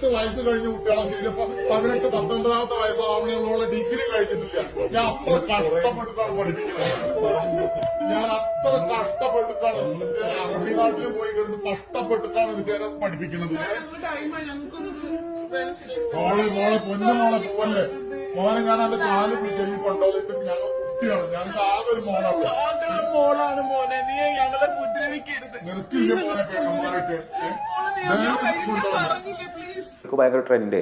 പതിനെട്ട് വയസ്സ് കഴിഞ്ഞ കുട്ടികളെ ശരി പതിനെട്ട് പത്തൊമ്പതാമത്തെ വയസ്സാവണയുള്ള ഡിഗ്രി കഴിഞ്ഞിട്ടില്ല. ഞാൻ അത്ര കഷ്ടപ്പെട്ടിട്ടാണ് പഠിപ്പിക്കുന്നത്. ഞാൻ അത്ര കഷ്ടപ്പെട്ടിട്ടാണ് അറബി നാട്ടിൽ പോയി കിടന്ന് കഷ്ടപ്പെട്ടിട്ടാണ് വിദ്യാലയം പഠിപ്പിക്കുന്നത്. മോളെ മോളെ പൊന്നു മോളെ പോവല്ലേ മോനെ ഞാൻ എന്റെ കാൽ പിടിച്ചു കൊണ്ടോ ഞങ്ങൾ കുട്ടിയാണ്. ഞങ്ങൾക്ക് ആകെ ഒരു ആഗ്രഹം മോളാണ് മോനെ. നീ ഞങ്ങളെ ഉപദ്രവിക്കരുത് ഭയങ്കര ട്രെൻഡ്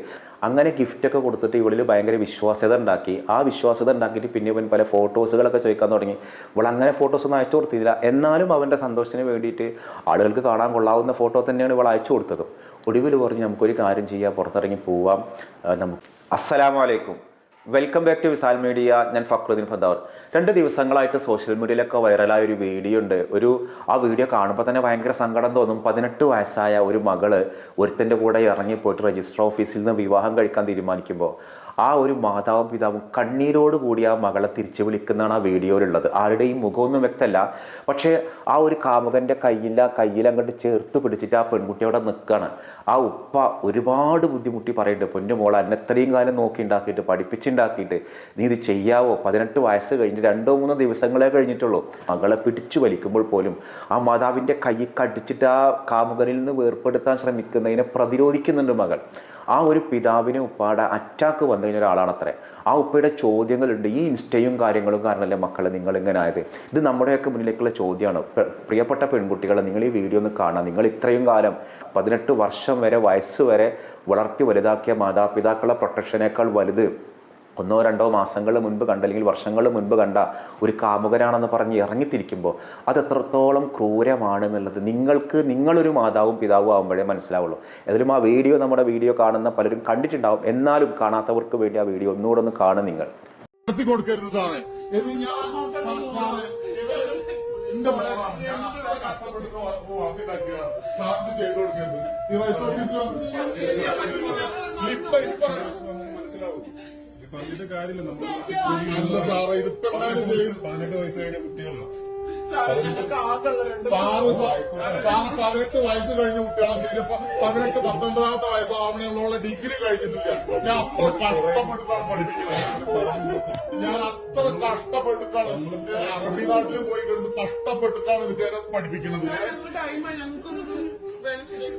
അങ്ങനെ ഗിഫ്റ്റ് ഒക്കെ കൊടുത്തിട്ട് ഇവളിൽ ഭയങ്കര വിശ്വാസ്യത ഉണ്ടാക്കി. ആ വിശ്വാസ്യത ഉണ്ടാക്കിയിട്ട് പിന്നെ ഇവൻ പല ഫോട്ടോസുകളൊക്കെ ചോദിക്കാൻ തുടങ്ങി. ഇവൾ അങ്ങനെ ഫോട്ടോസ് ഒന്നും അയച്ചു കൊടുത്തില്ല. എന്നാലും അവന്റെ സന്തോഷത്തിന് വേണ്ടിയിട്ട് ആളുകൾക്ക് കാണാൻ കൊള്ളാവുന്ന ഫോട്ടോ തന്നെയാണ് ഇവൾ അയച്ചു കൊടുത്തത്. ഒടുവിൽ പറഞ്ഞ് നമുക്കൊരു കാര്യം ചെയ്യാം. പുറത്തിറങ്ങി പോവാം. നമുക്ക് അസ്സലാമലൈക്കും welcome back to Visal media ഞാൻ ഫക്രുദ്ദീൻ ഫദാർ രണ്ട് ദിവസങ്ങളായിട്ട് സോഷ്യൽ മീഡിയയിലൊക്കെ വൈറലായ ഒരു വീഡിയോ ഉണ്ട്. ഒരു ആ വീഡിയോ കാണുമ്പോൾ തന്നെ ഭയങ്കര സങ്കടം തോന്നും. പതിനെട്ട് വയസ്സായ ഒരു മകൾ ഒരുത്തന്റെ കൂടെ ഇറങ്ങിപ്പോയിട്ട് രജിസ്റ്റർ ഓഫീസിൽ നിന്ന് വിവാഹം കഴിക്കാൻ തീരുമാനിക്കുമ്പോൾ ആ ഒരു മാതാവും പിതാവും കണ്ണീരോട് കൂടി ആ മകളെ തിരിച്ചു വിളിക്കുന്നതാണ് ആ വീഡിയോയിലുള്ളത്. ആരുടെയും മുഖമൊന്നും വ്യക്തമല്ല. പക്ഷേ ആ ഒരു കാമുകന്റെ കയ്യിൽ അങ്ങോട്ട് ചേർത്ത് പിടിച്ചിട്ട് ആ പെൺകുട്ടി അവിടെ നിൽക്കുകയാണ്. ആ ഉപ്പ ഒരുപാട് ബുദ്ധിമുട്ടി പറയുന്നുണ്ട്. പൊന്നു മോളെ എന്നെ ഇത്രയും കാലം നോക്കി ഉണ്ടാക്കിയിട്ട് പഠിപ്പിച്ചുണ്ടാക്കിയിട്ട് നീ ഇത് ചെയ്യാവോ? പതിനെട്ട് വയസ്സ് കഴിഞ്ഞ് രണ്ടോ മൂന്നോ ദിവസങ്ങളെ കഴിഞ്ഞിട്ടുള്ളൂ. മകളെ പിടിച്ചു വലിക്കുമ്പോൾ പോലും ആ മാതാവിന്റെ കൈ കടിച്ചിട്ട് ആ കാമുകനിൽ നിന്ന് വേർപ്പെടുത്താൻ ശ്രമിക്കുന്നതിനെ പ്രതിരോധിക്കുന്നുണ്ട് മകൾ. ആ ഒരു പിതാവിനെ ഉപ്പാടെ അറ്റാക്ക് വന്നു കഴിഞ്ഞ ഒരാളാണ് അത്രേ ആ ഉപ്പയുടെ ചോദ്യങ്ങളുണ്ട്. ഈ ഇൻസ്റ്റയും കാര്യങ്ങളും കാരണമല്ലേ മക്കളെ നിങ്ങൾ ഇങ്ങനെ ആയത്? ഇത് നമ്മുടെയൊക്കെ മുന്നിലേക്കുള്ള ചോദ്യമാണ്. പ്രിയപ്പെട്ട പെൺകുട്ടികളെ നിങ്ങൾ ഈ വീഡിയോ ഒന്ന് കാണാം. നിങ്ങൾ ഇത്രയും കാലം പതിനെട്ട് വർഷം വരെ വയസ്സ് വരെ വളർത്തി വലുതാക്കിയ മാതാപിതാക്കളുടെ പ്രൊട്ടക്ഷനേക്കാൾ വലുത് ഒന്നോ രണ്ടോ മാസങ്ങൾ മുൻപ് കണ്ട അല്ലെങ്കിൽ വർഷങ്ങൾ മുൻപ് കണ്ട ഒരു കാമുകനാണെന്ന് പറഞ്ഞ് ഇറങ്ങിത്തിരിക്കുമ്പോൾ അത് എത്രത്തോളം ക്രൂരമാണ് എന്നുള്ളത് നിങ്ങൾക്ക് നിങ്ങളൊരു മാതാവും പിതാവും ആകുമ്പോഴേ മനസ്സിലാവുള്ളൂ. ഏതായാലും ആ വീഡിയോ നമ്മുടെ വീഡിയോ കാണുന്ന പലരും കണ്ടിട്ടുണ്ടാവും. എന്നാലും കാണാത്തവർക്ക് വേണ്ടി ആ വീഡിയോ ഒന്നുകൂടെ ഒന്ന് കാണും നിങ്ങൾ. കൊടുക്കരുത് സാറേ. എന്റെ മോളാണ് ഞാൻ ചെയ്തു കൊടുക്കരുത്. ഈ രജിസ്റ്റർ ഓഫീസിൽ ഇപ്പൊ ഇപ്പൊ മനസ്സിലാവും. പറഞ്ഞിട്ട് കാര്യമില്ല. നമ്മൾ സാറേ ഇതിപ്പോ പതിനെട്ട് വയസ്സ് കഴിഞ്ഞ കുട്ടികളാണ് സാറേ പതിനെട്ട് വയസ്സ് കഴിഞ്ഞ ശരി പതിനെട്ട് പത്തൊമ്പതാമത്തെ വയസ്സാവണയുള്ള ഡിഗ്രി കഴിഞ്ഞിട്ടില്ല. ഞാൻ അത്ര കഷ്ടപ്പെട്ടിട്ടാണ് പഠിപ്പിക്കുന്നത് ഞാൻ അത്ര കഷ്ടപ്പെട്ടിട്ടാണ് അറബി നാട്ടിൽ പോയി കിടന്ന് കഷ്ടപ്പെട്ടിട്ടാണ് വിദ്യാലയം പഠിപ്പിക്കുന്നത്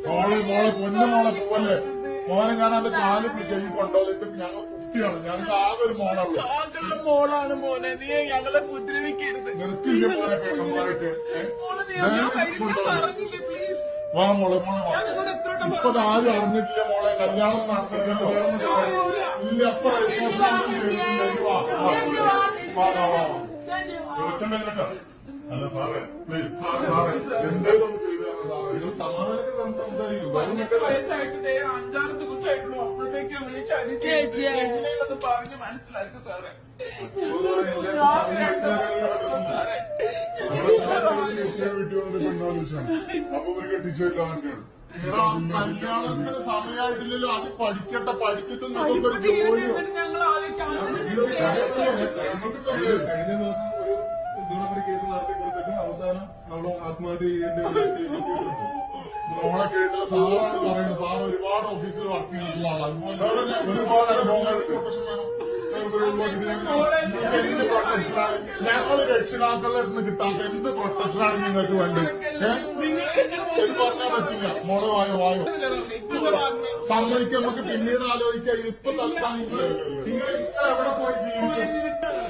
മോളെ മോളെ പൊന്നു മോളെ പോവല്ലേ? മോനെ ഞാൻ എന്റെ കാൽ പിടിച്ച് ഈ കൊണ്ടോലിട്ട് ഞങ്ങൾ കുട്ടിയാണ് ഞങ്ങൾക്ക് ആകെ ഒരു മോളാണ് മോളാണ് മോനെ. നീ ഞങ്ങളെ ഉപദ്രവിക്കരുത് മോനെ വാ മോളെ മോളെ ഇപ്പൊ ആരും അറിഞ്ഞിട്ടില്ല മോളെ. കല്യാണം നടത്തില്ലല്ലോ ഇല്ല അപ്പൊ രജിസ്ട്രേഷൻ ചെയ്തിട്ടില്ല വാ വാ. വാ. വാ വാ അല്ല സാറേ പ്ലീസ് സാറേ എന്തേലും ഒന്ന് ചെയ്തു സാറേ. നിങ്ങൾ സമാധാനത്തിൽ സംസാരിക്കും. പതിനെട്ട് വയസ്സായിട്ട് അഞ്ചാറ് ദിവസമായിട്ടുള്ളൂ. അപ്പോഴത്തേക്കും വിളിച്ച് അനുസരിച്ച് എങ്ങനെയൊന്ന് പറഞ്ഞ് മനസ്സിലാക്കി സാറേ. സാറേ വീട്ടിൽ വന്നിട്ട് പെണ്ണാലോചിച്ചാണ് അപ്പൊ ഒരു കെട്ടിച്ചില്ല എടാ, കല്യാണത്തിന് സമയമായിട്ടില്ലല്ലോ. അത് പഠിക്കട്ടെ പഠിച്ചിട്ട് നിങ്ങൾക്ക് ഒരു ജോലിയോ? ഞങ്ങൾ ആലോചിക്കാൻ നമുക്ക് സമയം കഴിഞ്ഞ ദിവസം ഒരു കേസ് നടത്തി കൊടുത്തിട്ടും അവസാനം അവൾ ആത്മഹത്യ ചെയ്യേണ്ടി കേട്ടില്ല സാറാണ് പറയുന്നത് സാർ ഒരുപാട് ഓഫീസിൽ വർക്ക് ചെയ്തിട്ടുള്ള ഒരുപാട് അനുഭവങ്ങൾ. പ്രൊഫഷൻ നിങ്ങൾക്ക് എന്ത് പ്രൊട്ടക്ഷനാണ് ഞങ്ങൾ രക്ഷിതാക്കളുടെ അടുത്ത് കിട്ടാത്ത എന്ത് പ്രൊട്ടക്ഷനാണ് നിങ്ങൾക്ക് വേണ്ടത് ഏഹ് പറഞ്ഞാൽ പറ്റില്ല മോളെ വായോ വായോ സമ്മതിക്കാൻ നമുക്ക് പിന്നീട് ആലോചിക്കാം ഇപ്പൊ തൽക്കാലം നിങ്ങൾ നിങ്ങൾ എവിടെ പോയി ജീവിക്കും?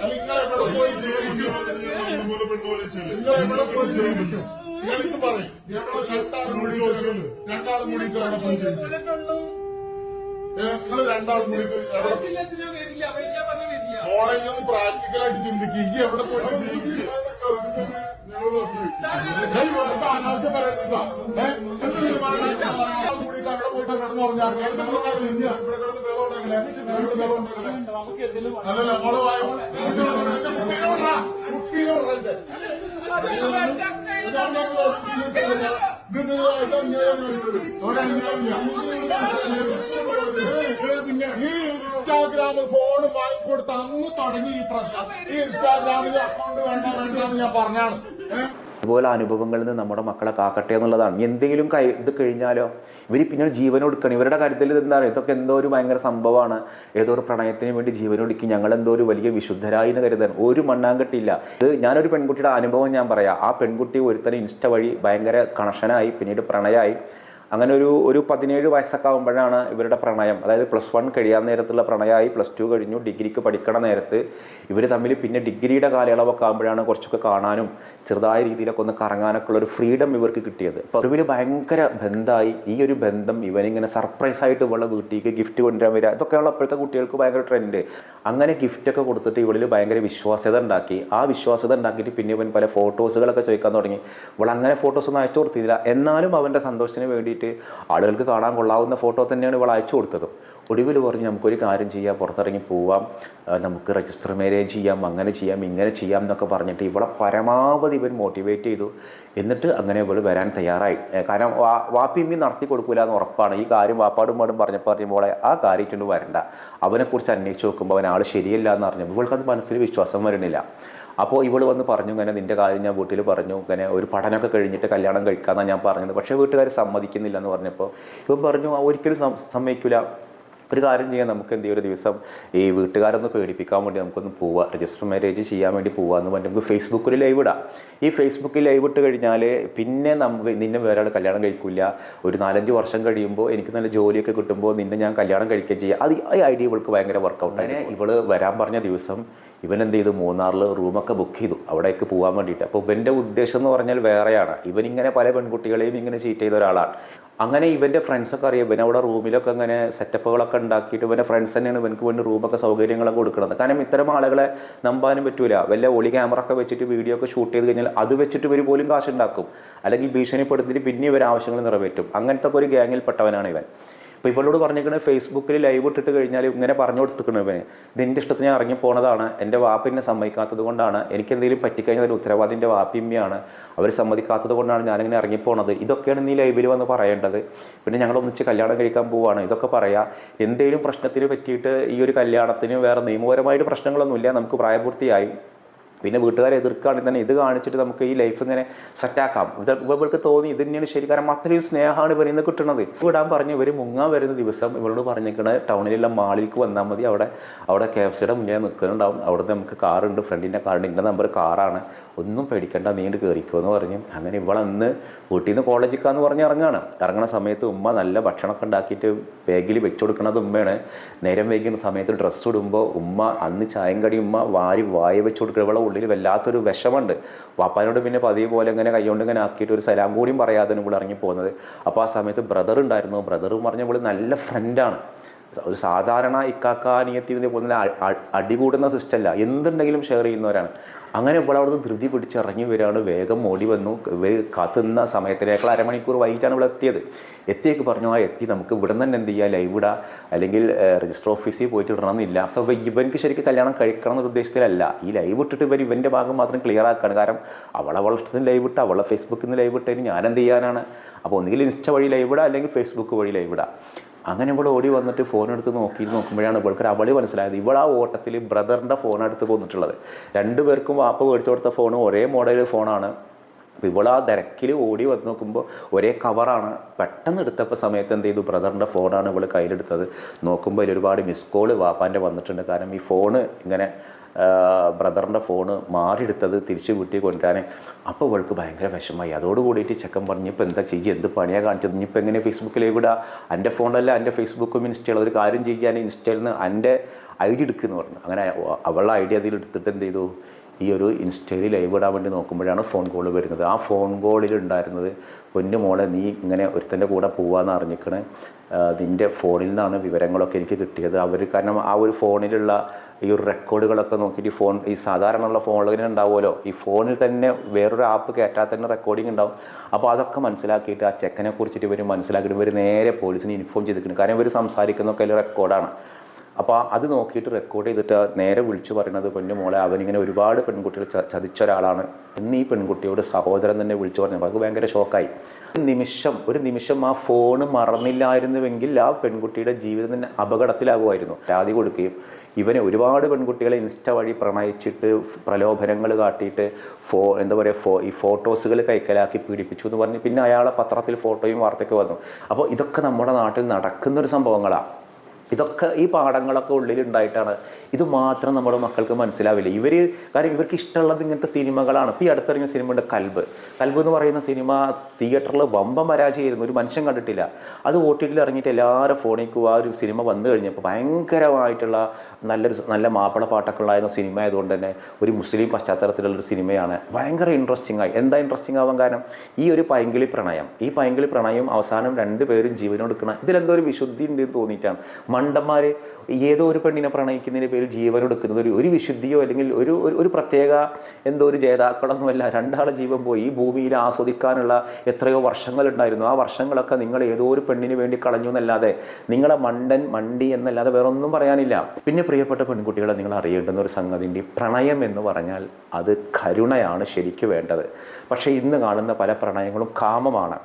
നിങ്ങൾ എവിടെ പോയി ജീവിക്കും? നിങ്ങൾ എവിടെ പോയി ജീവിക്കും നിങ്ങൾ ഇത് പറയും. എവിടെ രണ്ടാളും കൂടി ചോദിച്ചോളൂ രണ്ടാളും കൂടി എവിടെ പോയി ജീവിക്കും നിങ്ങൾ രണ്ടാളും കൂടി മോളെ ഒന്ന് പ്രാക്ടിക്കലായിട്ട് ചിന്തിക്കുക ഈ എവിടെ പോയിട്ട് ജീവിക്കും ഞങ്ങൾ നോക്കി. ഏയ് വെറുതെ അനാവശ്യം. ഏ? എന്ത് തീരുമാനം കൂടിയിട്ട് അവിടെ പോയിട്ട് കിടന്നു പറഞ്ഞാൽ. ഇവിടെ കിടന്ന് ബഹളം ഉണ്ടാക്കല്ലേ? ഇവിടെ എന്തെങ്കിലും അല്ലല്ല മോളെ വായോ എന്റെ കുട്ടീനെ വിടറാ. വിടറേ ഈ ഇൻസ്റ്റാഗ്രാമിൽ ഫോൺ വാങ്ങിക്കൊടുത്ത് അന്ന് തുടങ്ങി ഈ പ്രശ്നം. ഈ ഇൻസ്റ്റാഗ്രാമിൽ അക്കൗണ്ട് വേണ്ട വേണ്ടെന്ന് ഞാൻ പറഞ്ഞാണ് ഏഹ് ഇതുപോലെ അനുഭവങ്ങളിൽ നിന്ന് നമ്മുടെ മക്കളെ കാക്കട്ടെ എന്നുള്ളതാണ്. എന്തെങ്കിലും കൈ ഇത് കഴിഞ്ഞാലോ? ഇവർ പിന്നെ ജീവൻ കൊടുക്കണം ഇവരുടെ കാര്യത്തിൽ എന്താണ് ഇതൊക്കെ എന്തോ ഒരു ഭയങ്കര സംഭവമാണ്. ഏതോ ഒരു പ്രണയത്തിന് വേണ്ടി ജീവൻ ഒടുക്കി ഞങ്ങൾ എന്തോ ഒരു വലിയ വിശുദ്ധരായി എന്ന് കരുതാൻ ഒരു മണ്ണാങ്കട്ടിയില്ല ഇത് ഞാനൊരു പെൺകുട്ടിയുടെ അനുഭവം ഞാൻ പറയാം. ആ പെൺകുട്ടി ഒരുത്തനെ ഇൻസ്റ്റ വഴി ഭയങ്കര കണക്ഷനായി പിന്നീട് പ്രണയമായി അങ്ങനെ ഒരു ഒരു പതിനേഴ് വയസ്സൊക്കെ ആകുമ്പോഴാണ് ഇവരുടെ പ്രണയം. അതായത് പ്ലസ് വൺ കഴിയാൻ നേരത്തുള്ള പ്രണയമായി പ്ലസ് ടു കഴിഞ്ഞു ഡിഗ്രിക്ക് പഠിക്കണ നേരത്ത് ഇവർ തമ്മിൽ പിന്നെ ഡിഗ്രിയുടെ കാലയളവൊക്കെ ആകുമ്പോഴാണ് കുറച്ചൊക്കെ കാണാനും ചെറുതായ രീതിയിലൊക്കെ ഒന്ന് കറങ്ങാനൊക്കെ ഉള്ള ഒരു ഫ്രീഡം ഇവർക്ക് കിട്ടിയത്. അപ്പോൾ ഇവർ ഭയങ്കര ബന്ധമായി ഈ ഒരു ബന്ധം ഇവനിങ്ങനെ സർപ്രൈസ് ആയിട്ട് ഇവളുടെ വീട്ടിലേക്ക് ഗിഫ്റ്റ് കൊണ്ടുവരാൻ വരിക. ഇതൊക്കെയുള്ള അപ്പോഴത്തെ കുട്ടികൾക്ക് ഭയങ്കര ട്രെൻഡ്. അങ്ങനെ ഗിഫ്റ്റൊക്കെ കൊടുത്തിട്ട് ഇവളിൽ ഭയങ്കര വിശ്വാസ്യത ഉണ്ടാക്കി. ആ വിശ്വാസ്യത ഉണ്ടാക്കിയിട്ട് പിന്നെ ഇവൻ പല ഫോട്ടോസുകളൊക്കെ ചോദിക്കാൻ തുടങ്ങി. ഇവൾ അങ്ങനെ ഫോട്ടോസ് ഒന്നും അയച്ചു കൊടുത്തില്ല. എന്നാലും അവന്റെ സന്തോഷത്തിന് വേണ്ടിയിട്ട് ആളുകൾക്ക് കാണാൻ കൊള്ളാവുന്ന ഫോട്ടോ തന്നെയാണ് ഇവൾ അയച്ചു കൊടുത്തത്. ഒടുവിൽ പറഞ്ഞ് നമുക്കൊരു കാര്യം ചെയ്യാം പുറത്തിറങ്ങി പോവാം നമുക്ക് രജിസ്റ്റർ മാരേജ് ചെയ്യാം അങ്ങനെ ചെയ്യാം ഇങ്ങനെ ചെയ്യാം എന്നൊക്കെ പറഞ്ഞിട്ട് ഇവളെ പരമാവധി ഇവൻ മോട്ടിവേറ്റ് ചെയ്തു. എന്നിട്ട് അങ്ങനെ ഇവൾ വരാൻ തയ്യാറായി. കാരണം വാ വാപ്പിമ്മി നടത്തി കൊടുക്കില്ല എന്ന് ഉറപ്പാണ്. ഈ കാര്യം വാപ്പാടും പാടും പറഞ്ഞപ്പോൾ പറഞ്ഞ മോളെ ആ കാര്യമായിട്ടുണ്ട് വരണ്ട. അവനെക്കുറിച്ച് അന്വേഷിച്ച് നോക്കുമ്പോൾ അവൻ ആൾ ശരിയല്ല എന്ന് പറഞ്ഞു ഇവൾക്കത് മനസ്സിൽ വിശ്വാസം വരണില്ല അപ്പോൾ ഇവൾ വന്ന് പറഞ്ഞു ഇങ്ങനെ നിന്റെ കാര്യം ഞാൻ വീട്ടിൽ പറഞ്ഞു ഇങ്ങനെ ഒരു പഠനമൊക്കെ കഴിഞ്ഞിട്ട് കല്യാണം കഴിക്കാമെന്നാണ് ഞാൻ പറഞ്ഞത്. പക്ഷേ വീട്ടുകാർ സമ്മതിക്കുന്നില്ല എന്ന് പറഞ്ഞപ്പോൾ ഇവൻ പറഞ്ഞു "ആ, ഒരിക്കലും സമ്മതിക്കില്ല ഒരു കാര്യം ചെയ്യാം നമുക്ക് എന്ത് ഒരു ദിവസം ഈ വീട്ടുകാരൊന്ന് പേടിപ്പിക്കാൻ വേണ്ടി നമുക്കൊന്ന് പോവാം. രജിസ്റ്റർ മാരേജ് ചെയ്യാൻ വേണ്ടി പോവാന്ന് പറഞ്ഞ് നമുക്ക് ഫേസ്ബുക്കിൽ ലൈവ് ഇടാം. ഈ ഫേസ്ബുക്കിൽ ലൈവ് ഇട്ട് കഴിഞ്ഞാൽ പിന്നെ നമുക്ക് നിന്നെ വേറെ ആൾ കല്യാണം കഴിക്കില്ല ഒരു നാലഞ്ച് വർഷം കഴിയുമ്പോൾ എനിക്ക് നല്ല ജോലിയൊക്കെ കിട്ടുമ്പോൾ നിന്നെ ഞാൻ കല്യാണം കഴിക്കുകയും ചെയ്യാം. അത് ഈ ഐഡിയ ഇവൾക്ക് ഭയങ്കര വർക്കൗട്ടായിരുന്നു ഇവൾ വരാൻ പറഞ്ഞ ദിവസം ഇവൻ എന്ത് ചെയ്തു മൂന്നാറിൽ റൂമൊക്കെ ബുക്ക് ചെയ്തു. അവിടേക്ക് പോകാൻ വേണ്ടിയിട്ട്. അപ്പോൾ ഇവന്റെ ഉദ്ദേശം എന്ന് പറഞ്ഞാൽ വേറെയാണ്. ഇങ്ങനെ പല പെൺകുട്ടികളെയും ഇങ്ങനെ ചീറ്റ് ചെയ്ത ഒരാളാണ്. അങ്ങനെ ഇവന്റെ ഫ്രണ്ട്സൊക്കെ അറിയാം. ഇവൻ അവിടെ റൂമിലൊക്കെ ഇങ്ങനെ സെറ്റപ്പുകളൊക്കെ ഉണ്ടാക്കിയിട്ട് ഇവന്റെ ഫ്രണ്ട്സ് തന്നെയാണ് ഇവനക്ക് വേണ്ടി റൂമൊക്കെ സൗകര്യങ്ങളൊക്കെ കൊടുക്കുന്നത്. കാരണം ഇത്തരം ആളുകളെ നമ്പാനും പറ്റൂല. വല്ല ഒളി ക്യാമറ ഒക്കെ വെച്ചിട്ട് വീഡിയോ ഒക്കെ ഷൂട്ട് ചെയ്ത് കഴിഞ്ഞാൽ അത് വെച്ചിട്ട് ഇവർ പോലും കാശുണ്ടാക്കും. അല്ലെങ്കിൽ ഭീഷണിപ്പെടുത്തിയിട്ട് പിന്നെ ഇവർ ആവശ്യങ്ങൾ നിറവേറ്റും. അങ്ങനത്തെ ഒരു ഗ്യാങ്ങിൽപ്പെട്ടവനാണ് ഇവൻ. അപ്പോൾ ഇവളോട് പറഞ്ഞിരിക്കുന്നത് ഫേസ്ബുക്കിൽ ലൈവ് ഇട്ടിട്ട് കഴിഞ്ഞാൽ ഇങ്ങനെ പറഞ്ഞു കൊടുത്തിരിക്കണം ഇവന്. എന്റെ ഇഷ്ടത്തിന് ഞാൻ ഇറങ്ങി പോണതാണ്. എന്റെ വാപ്പിനെ സമ്മതിക്കാത്തത് കൊണ്ടാണ്. എനിക്ക് എന്തെങ്കിലും പറ്റിക്കഴിഞ്ഞാൽ ഉത്തരവാദിന്റെ ഉത്തരവാദി എന്റെ വാപ്പിമ്മയാണ് അവർ സമ്മതിക്കാത്തത് കൊണ്ടാണ് ഞാനിങ്ങനെ ഇറങ്ങിപ്പോണത് ഇതൊക്കെയാണ് നീ ലൈവിൽ വന്ന് പറയേണ്ടത്. പിന്നെ ഞങ്ങൾ ഒന്നിച്ച് കല്യാണം കഴിക്കാൻ പോവാണ്. ഇതൊക്കെ പറയാം. എന്തെങ്കിലും പ്രശ്നത്തിന് പറ്റിയിട്ട് ഈ ഒരു കല്യാണത്തിന് വേറെ നിയമപരമായിട്ട് പ്രശ്നങ്ങളൊന്നുമില്ല. നമുക്ക് പ്രായപൂർത്തിയായി. പിന്നെ വീട്ടുകാരെ എതിർക്കുകയാണെങ്കിൽ തന്നെ ഇത് കാണിച്ചിട്ട് നമുക്ക് ഈ ലൈഫ് ഇങ്ങനെ സെറ്റാക്കാം ഇത് ഇവർക്ക് തോന്നി ഇത് തന്നെയാണ് ശരി. കാരണം അത്രയും സ്നേഹമാണ് ഇവരിൽ നിന്ന് കിട്ടുന്നത്. വിടാൻ പറഞ്ഞ് ഇവർ മുങ്ങാൻ വരുന്ന ദിവസം ഇവരോട് പറഞ്ഞിരിക്കണ ടൗണിലുള്ള മാളിലേക്ക് വന്നാൽ മതി. അവിടെ അവിടെ കെ എഫ് സിയുടെ മുന്നേ നിൽക്കുന്നുണ്ടാവും. അവിടെ നമുക്ക് കാറുണ്ട് ഫ്രണ്ടിന്റെ കാറുണ്ട് ഇന്ന നമ്പർ കാറാണ് ഒന്നും പേടിക്കണ്ട നീണ്ട് എന്ന് പറഞ്ഞ്. അങ്ങനെ ഇവളന്ന് വീട്ടിൽ നിന്ന് കോളേജിക്കാന്ന് പറഞ്ഞ് ഇറങ്ങാണ്. ഇറങ്ങണ സമയത്ത് ഉമ്മ നല്ല ഭക്ഷണമൊക്കെ ഉണ്ടാക്കിയിട്ട് ബാഗിൽ വെച്ചു കൊടുക്കണത് ഉമ്മയാണ്. നേരം വൈകുന്ന സമയത്ത് ഡ്രസ്സ് ഇടുമ്പോൾ ഉമ്മ അന്ന് ചായം കടി ഉമ്മ വാരി വായ വെച്ച് കൊടുക്കുക ഇവളെ ഉള്ളിൽ വല്ലാത്തൊരു വിഷമുണ്ട് വാപ്പാനോട് പിന്നെ പതിവ് പോലെ ഇങ്ങനെ കൈകൊണ്ട് ഇങ്ങനെ ആക്കിയിട്ട് ഒരു സലാം കൂടിയും പറയാതെ ഇവിടെ ഇറങ്ങി പോകുന്നത്. അപ്പോൾ ആ സമയത്ത് ബ്രദർ ഉണ്ടായിരുന്നു. ബ്രദർ പറഞ്ഞ ഇവൾ നല്ല ഫ്രണ്ടാണ് ഒരു സാധാരണ ഇക്കാക്കാനിയത്തിൽ പോലെ അടികൂടുന്ന സിസ്റ്റല്ല എന്തുണ്ടെങ്കിലും ഷെയർ ചെയ്യുന്നവരാണ്. അങ്ങനെ ഇപ്പോൾ അവിടുന്ന് ധൃതി പിടിച്ച് ഇറങ്ങി വരികയാണ്. വേഗം ഓടി വന്നു. ഇവർ കത്തുന്ന സമയത്തിനേക്കാൾ അരമണിക്കൂർ വൈകിട്ടാണ് ഇവിടെ എത്തിയത്. എത്തിയൊക്കെ പറഞ്ഞു ആ എത്തി. നമുക്ക് ഇവിടെ തന്നെ എന്ത് ചെയ്യുക ലൈവ് ഇടുക അല്ലെങ്കിൽ രജിസ്റ്റർ ഓഫീസിൽ പോയിട്ട് ഇടണമെന്നില്ല. അപ്പോൾ ഇവർക്ക് ശരിക്കും കല്യാണം കഴിക്കണം എന്നൊരു ഉദ്ദേശത്തിലല്ല. ഈ ലൈവ് ഇട്ടിട്ട് ഇവർ ഇവന്റെ ഭാഗം മാത്രം ക്ലിയർ ആക്കുകയാണ് കാരണം അവളെ അവളെ ഇഷ്ടത്തിന് ലൈവ് ഇട്ട അവളെ ഫേസ്ബുക്കിൽ നിന്ന് ലൈവ് ഇട്ടതിന് ഞാൻ എന്ത് ചെയ്യാനാണ്? അപ്പോൾ ഒന്നുകിൽ ഇൻസ്റ്റ വഴി ലൈവ് ഇടുക അല്ലെങ്കിൽ ഫേസ്ബുക്ക് വഴി ലൈവ് ഇടാം. അങ്ങനെ ഇവിടെ ഓടി വന്നിട്ട് ഫോൺ എടുത്ത് നോക്കി നോക്കുമ്പോഴാണ് ഇവൾക്ക് ഒരു അവളി മനസ്സിലായത്. ഇവൾ ആ ഓട്ടത്തിൽ ബ്രദറിന്റെ ഫോൺ എടുത്ത് പോന്നിട്ടുള്ളത് രണ്ടുപേർക്കും വാപ്പ മേടിച്ചു കൊടുത്ത ഫോൺ ഒരേ മോഡൽ ഫോണാണ് അപ്പോൾ ഇവൾ ആ തിരക്കിൽ ഓടി വന്ന് നോക്കുമ്പോൾ ഒരേ കവറാണ് പെട്ടെന്ന് എടുത്തപ്പോൾ സമയത്ത് എന്ത് ചെയ്തു? ബ്രദറിന്റെ ഫോണാണ് ഇവൾ കയ്യിലെടുത്തത്. നോക്കുമ്പോൾ ഒരുപാട് മിസ് കോൾ വാപ്പാന്റെ വന്നിട്ടുണ്ട്. കാരണം ഈ ഫോണ് ഇങ്ങനെ ബ്രദറിന്റെ ഫോണ് മാറിയെടുത്തത് തിരിച്ചു വീട്ടിൽ കൊണ്ടുവരാൻ. അപ്പോൾ ഇവൾക്ക് ഭയങ്കര വിഷമമായി. അതോട് കൂടിയിട്ട് ചെക്കൻ പറഞ്ഞു ഇപ്പോൾ എന്താ ചെയ്യുക എന്ത് പണിയാണ് കാണിച്ചത്? ഇനിയിപ്പോൾ എങ്ങനെ ഫേസ്ബുക്കിലേക്ക് ഇവിടെ എന്റെ ഫോണല്ല എന്റെ ഫേസ്ബുക്കും ഇൻസ്റ്റയിൽ ഒരു കാര്യം ചെയ്യാൻ ഇൻസ്റ്റയിൽ നിന്ന് എന്റെ ഐ ഡി എടുക്കുമെന്ന് പറഞ്ഞു. അങ്ങനെ അവളുടെ ഐ ഡി അതിൽ എടുത്തിട്ട് എന്ത് ചെയ്തു? ഈ ഒരു ഇൻസ്റ്റയിൽ ലൈവ് ഇടാൻ വേണ്ടി നോക്കുമ്പോഴാണ് ഫോൺ കോൾ വരുന്നത്. ആ ഫോൺ കോളിൽ ഉണ്ടായിരുന്നത് പൊന്നു മോളെ നീ ഇങ്ങനെ ഒരുത്തന്റെ കൂടെ പോവാന്ന് അറിഞ്ഞിക്കണേ. നിന്റെ ഫോണിൽ നിന്നാണ് വിവരങ്ങളൊക്കെ എനിക്ക് കിട്ടിയത്. അവർ കാരണം ആ ഒരു ഫോണിലുള്ള ഈ ഒരു റെക്കോർഡുകളൊക്കെ നോക്കിയിട്ട് ഫോൺ ഈ സാധാരണയുള്ള ഫോണിൽ ഉണ്ടാവുമല്ലോ. ഈ ഫോണിൽ തന്നെ വേറൊരു ആപ്പ് കയറ്റാൽ തന്നെ റെക്കോർഡിംഗ് ഉണ്ടാവും. അപ്പോൾ അതൊക്കെ മനസ്സിലാക്കിയിട്ട് ആ ചെക്കനെ കുറിച്ചിട്ട് ഇവർ മനസ്സിലാക്കിയിട്ട് ഇവർ നേരെ പോലീസിനെ ഇൻഫോം ചെയ്തിട്ടുണ്ട് കാരണം ഇവർ സംസാരിക്കുന്നൊക്കെ അതിൽ റെക്കോർഡാണ് അപ്പോൾ അത് നോക്കിയിട്ട് റെക്കോർഡ് ചെയ്തിട്ട് നേരെ വിളിച്ചു പറയുന്നത് പെണ്ണു മോളെ അവനിങ്ങനെ ഒരുപാട് പെൺകുട്ടികൾ ചതിച്ച ഒരാളാണ്. എന്ന് ഈ പെൺകുട്ടിയോട് സഹോദരൻ തന്നെ വിളിച്ചു പറഞ്ഞു. അത് ഭയങ്കര ഷോക്കായി നിമിഷം ഒരു നിമിഷം ആ ഫോൺ മറന്നില്ലായിരുന്നുവെങ്കിൽ ആ പെൺകുട്ടിയുടെ ജീവിതം തന്നെ അപകടത്തിലാകുമായിരുന്നു. പരാതി കൊടുക്കുകയും ഇവനെ ഒരുപാട് പെൺകുട്ടികളെ ഇൻസ്റ്റ വഴി പ്രണയിച്ചിട്ട് പ്രലോഭനങ്ങൾ കാട്ടിയിട്ട് ഫോ എന്താ പറയുക ഫോ ഈ ഫോട്ടോസുകൾ കൈക്കലാക്കി പീഡിപ്പിച്ചു എന്ന് പറഞ്ഞ് പിന്നെ അയാളെ പത്രത്തിൽ ഫോട്ടോയും വാർത്തയൊക്കെ വന്നു. അപ്പോൾ ഇതൊക്കെ നമ്മുടെ നാട്ടിൽ നടക്കുന്നൊരു സംഭവങ്ങളാണ് ഇതൊക്കെ ഈ പാഠങ്ങളൊക്കെ ഉള്ളിലുണ്ടായിട്ടാണ്. ഇത് മാത്രം നമ്മുടെ മക്കൾക്ക് മനസ്സിലാവില്ല. ഇവർ കാര്യം ഇവർക്ക് ഇഷ്ടമുള്ളത് ഇങ്ങനത്തെ സിനിമകളാണ്. ഇപ്പോൾ ഈ അടുത്തിറങ്ങിയ സിനിമ ഉണ്ട് കൽബ്. കൽബ് എന്ന് പറയുന്ന സിനിമ തിയേറ്ററിൽ വമ്പം പരാജയമായിരുന്നു. ഒരു മനുഷ്യൻ കണ്ടിട്ടില്ല. അത് ഒ ടി ടിയിൽ ഇറങ്ങിയിട്ട് എല്ലാവരും ഫോണിക്കും ആ ഒരു സിനിമ വന്നു കഴിഞ്ഞപ്പോൾ ഭയങ്കരമായിട്ടുള്ള നല്ലൊരു നല്ല മാപ്പിള പാട്ടൊക്കെ ഉള്ളായിരുന്ന സിനിമ ആയതുകൊണ്ട് തന്നെ ഒരു മുസ്ലിം പശ്ചാത്തലത്തിലുള്ള ഒരു സിനിമയാണ്. ഭയങ്കര ഇൻട്രസ്റ്റിംഗ് ആയി. എന്താ ഇൻട്രസ്റ്റിംഗ് ആവാൻ കാരണം ഈ ഒരു പൈങ്കിളി പ്രണയം. ഈ പൈങ്കിളി പ്രണയം അവസാനം രണ്ടുപേരും ജീവനൊടുക്കണം ഇതിലെന്തോ ഒരു വിശുദ്ധി ഉണ്ട് എന്ന് തോന്നിയിട്ടാണ്. മണ്ടന്മാർ ഏതോ ഒരു പെണ്ണിനെ പ്രണയിക്കുന്നതിന് പേരിൽ ജീവനൊടുക്കുന്നത് ഒരു ഒരു വിശുദ്ധിയോ അല്ലെങ്കിൽ ഒരു- ഒരു പ്രത്യേക എന്തോ ഒരു ജേതാക്കളൊന്നുമല്ല രണ്ടാളെ ജീവൻ പോയി. ഈ ഭൂമിയിൽ ആസ്വദിക്കാനുള്ള എത്രയോ വർഷങ്ങളുണ്ടായിരുന്നു. ആ വർഷങ്ങളൊക്കെ നിങ്ങൾ ഏതോ ഒരു പെണ്ണിന് വേണ്ടി കളഞ്ഞു എന്നല്ലാതെ നിങ്ങളെ മണ്ടൻ മണ്ടി എന്നല്ലാതെ വേറെ ഒന്നും പറയാനില്ല. പിന്നെ പ്രിയപ്പെട്ട പെൺകുട്ടികളെ നിങ്ങൾ അറിയേണ്ടുന്ന ഒരു സംഗതിന്റെ പ്രണയം എന്ന് പറഞ്ഞാൽ അത് കരുണയാണ് ശരിക്ക് വേണ്ടത്. പക്ഷേ ഇന്ന് കാണുന്ന പല പ്രണയങ്ങളും കാമമാണ്.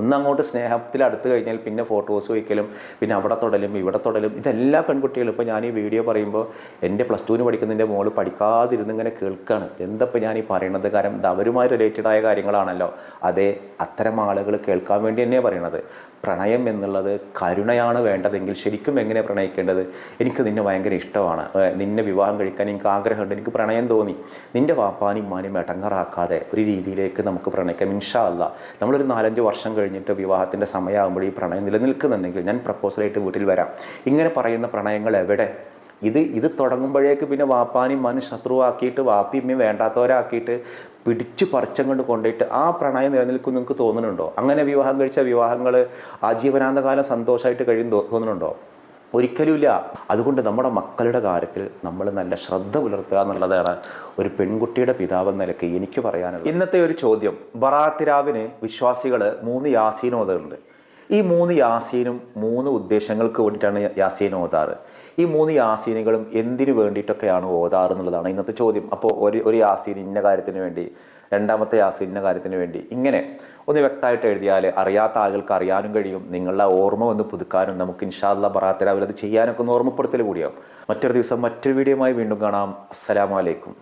ഒന്നങ്ങോട്ട് സ്നേഹത്തിൽ അടുത്ത് കഴിഞ്ഞാൽ പിന്നെ ഫോട്ടോസ് വയ്ക്കലും പിന്നെ അവിടെ തൊടലും ഇവിടെ തൊടലും. ഇതെല്ലാ പെൺകുട്ടികളും ഇപ്പോൾ ഞാൻ ഈ വീഡിയോ പറയുമ്പോൾ എന്റെ പ്ലസ് ടുവിന് പഠിക്കുന്നതിന്റെ മോൾ പഠിക്കാതിരുന്ന് ഇങ്ങനെ കേൾക്കുകയാണ് എന്തപ്പോൾ ഞാൻ ഈ പറയണത്? കാരണം അവരുമായി റിലേറ്റഡായ കാര്യങ്ങളാണല്ലോ. അതെ അത്തരം ആളുകൾ കേൾക്കാൻ വേണ്ടി തന്നെയാണ് പറയണത്. പ്രണയം എന്നുള്ളത് കരുണയാണ് വേണ്ടതെങ്കിൽ ശരിക്കും എങ്ങനെ പ്രണയിക്കേണ്ടത്? എനിക്ക് നിന്നെ ഭയങ്കര ഇഷ്ടമാണ്. നിന്നെ വിവാഹം കഴിക്കാൻ എനിക്ക് ആഗ്രഹമുണ്ട്. എനിക്ക് പ്രണയം തോന്നി. നിന്റെ വാപ്പാനും മാനും എടങ്ങറാക്കാതെ ഒരു രീതിയിലേക്ക് നമുക്ക് പ്രണയിക്കാം. ഇൻഷാ അല്ല നമ്മളൊരു നാലഞ്ച് വർഷം കഴിഞ്ഞിട്ട് വിവാഹത്തിന്റെ സമയമാകുമ്പോൾ ഈ പ്രണയം നിലനിൽക്കുന്നുണ്ടെങ്കിൽ ഞാൻ പ്രപ്പോസലായിട്ട് വീട്ടിൽ വരാം. ഇങ്ങനെ പറയുന്ന പ്രണയങ്ങൾ എവിടെ? ഇത് ഇത് തുടങ്ങുമ്പോഴേക്ക് പിന്നെ വാപ്പാനും മനു ശത്രുവാക്കിയിട്ട് വാപ്പിയമ്മയും വേണ്ടാത്തവരാക്കിയിട്ട് പിടിച്ച് പറിച്ചം കൊണ്ട് കൊണ്ടുപോയിട്ട് ആ പ്രണയം നിലനിൽക്കും നിങ്ങൾക്ക് തോന്നുന്നുണ്ടോ? അങ്ങനെ വിവാഹം കഴിച്ച വിവാഹങ്ങൾ ആജീവനാന്തകാലം സന്തോഷമായിട്ട് കഴിയും തോന്നുന്നുണ്ടോ? ഒരിക്കലുമില്ല. അതുകൊണ്ട് നമ്മുടെ മക്കളുടെ കാര്യത്തിൽ നമ്മൾ നല്ല ശ്രദ്ധ പുലർത്തുക എന്നുള്ളതാണ് ഒരു പെൺകുട്ടിയുടെ പിതാവ് എന്ന നിലയ്ക്ക് എനിക്ക് പറയാനുള്ളത്. ഇന്നത്തെ ഒരു ചോദ്യം. ബറാത്തിരാവിന് വിശ്വാസികൾ മൂന്ന് യാസീൻ ഈ മൂന്ന് യാസീനും മൂന്ന് ഉദ്ദേശങ്ങൾക്ക് വേണ്ടിയിട്ടാണ് യാസീൻ ഓതാറ് ഈ മൂന്ന് യാസീനുകളും എന്തിനു വേണ്ടിയിട്ടൊക്കെയാണ് ഓതാറ് എന്നുള്ളതാണ് ഇന്നത്തെ ചോദ്യം. അപ്പോൾ ഒരു ഒരു യാസീൻ ഇന്ന കാര്യത്തിന് വേണ്ടി രണ്ടാമത്തെ ഇന്ന കാര്യത്തിന് വേണ്ടി ഇങ്ങനെ ഒന്ന് വ്യക്തമായിട്ട് എഴുതിയാൽ അറിയാത്ത ആളുകൾക്ക് അറിയാനും കഴിയും. നിങ്ങളുടെ ഓർമ്മ ഒന്ന് പുതുക്കാനും നമുക്ക് ഇൻഷാല്ല ബറാത്തരാവിൽ അത് ചെയ്യാനൊക്കെ ഒന്ന് ഓർമ്മപ്പെടുത്തൽ കൂടിയാവും. മറ്റൊരു ദിവസം മറ്റൊരു വീഡിയോയുമായി വീണ്ടും കാണാം. അസ്സലാമലൈക്കും